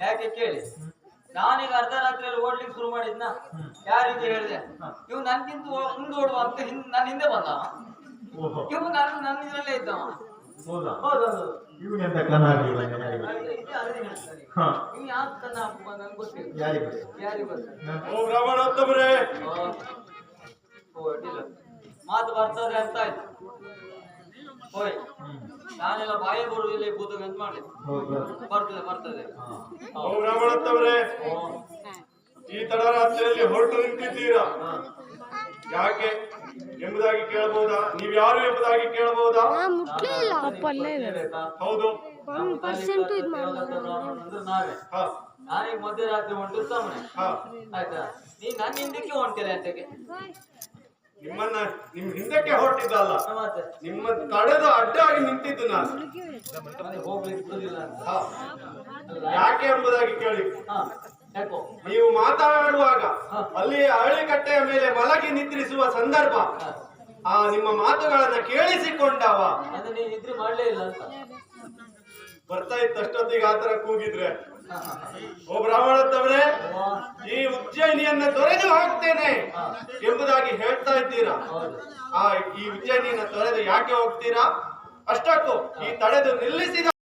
ಯಾಕೆ ಕೇಳಿ? ನಾನೀಗ ಅರ್ಧ ರಾತ್ರಿಯಲ್ಲಿ ಓಡ್ಲಿಕ್ಕೆ ಶುರು ಮಾಡಿದ್ನ? ಯಾರಿಗೆ ಹೇಳಿದೆ? ಇವ್ ನನ್ಗಿಂತ ಹಿಂದ್ ಓಡುವ ಅಂತ ಹಿಂದ್ ಹಿಂದೆ ಬಂದ. ಇವ್ ನಾನು ನನ್ನ ಇದ್ರಲ್ಲೇ ಇದ್ದ ಮಾತು ಬರ್ತದೆ ಅಂತ ಆಯ್ತು. ಹೋಯ್ ನಾನೆಲ್ಲ ಬಾಯಿ ಬರುವುದಿಲ್ಲ ಈ ಅಂತ ಮಾಡಿ ಬರ್ತದೆ ಬರ್ತದೆ. ಓ, ಈ ತಡರಾತ್ರಿಯಲ್ಲಿ ಹೊರಟು ನಿಂತಿದ್ದೀರಾ? ಯಾಕೆ? ಎಂಬುದಾಗಿ ಕೇಳಬಹುದಾ? ನೀವ್ ಯಾರು ಎಂಬುದಾಗಿ ಕೇಳಬಹುದಾ? ಹೌದು. ನಾನೇ ಮಧ್ಯರಾತ್ರಿ ಹೊಂಟಿರ್ತಾವನೆ ಆಯ್ತಾ? ನೀ ನನ್ನ ಹಿಂದಕ್ಕೆ ಹೊಂಟಿಲ್ಲ ಅಂತಕ್ಕೆ ನಿಮ್ಮನ್ನ ನಿಮ್ ಹಿಂದಕ್ಕೆ ಹೊರಟಿದ್ದಲ್ಲ. ನಿಮ್ಮ ತಡೆದು ಅಡ್ಡಾಗಿ ನಿಂತಿದ್ದು ನಾನು. ಯಾಕೆ ಎಂಬುದಾಗಿ ಕೇಳಿ. ನೀವು ಮಾತಾಡುವಾಗ ಅಲ್ಲಿ ಅಳಿಕಟ್ಟೆಯ ಮೇಲೆ ಮಲಗಿ ನಿದ್ರಿಸುವ ಸಂದರ್ಭ. ಆ ನಿಮ್ಮ ಮಾತುಗಳನ್ನ ಕೇಳಿಸಿಕೊಂಡವ. ನಿದ್ರೆ ಮಾಡಲೇ ಇಲ್ಲ ಅಂತ. ಬರ್ತಾ ಇತ್ತು ಅಷ್ಟೊತ್ತಿಗೆ ಆತರ ಕೂಗಿದ್ರೆ. ಓ ಬ್ರಾಹ್ಮಣತ್ತವ್ರೆ ಈ ಉಜ್ಜಯಿನಿಯನ್ನ ತೊರೆದು ಹೋಗ್ತೇನೆ ಎಂಬುದಾಗಿ ಹೇಳ್ತಾ ಇದ್ದೀರಾ? ಆ ಈ ಉಜ್ಜಯಿನಿಯನ್ನ ತೊರೆದು ಯಾಕೆ ಹೋಗ್ತೀರಾ? ಅಷ್ಟಕ್ಕೂ ಈ ತಡೆದು ನಿಲ್ಲಿಸಿದ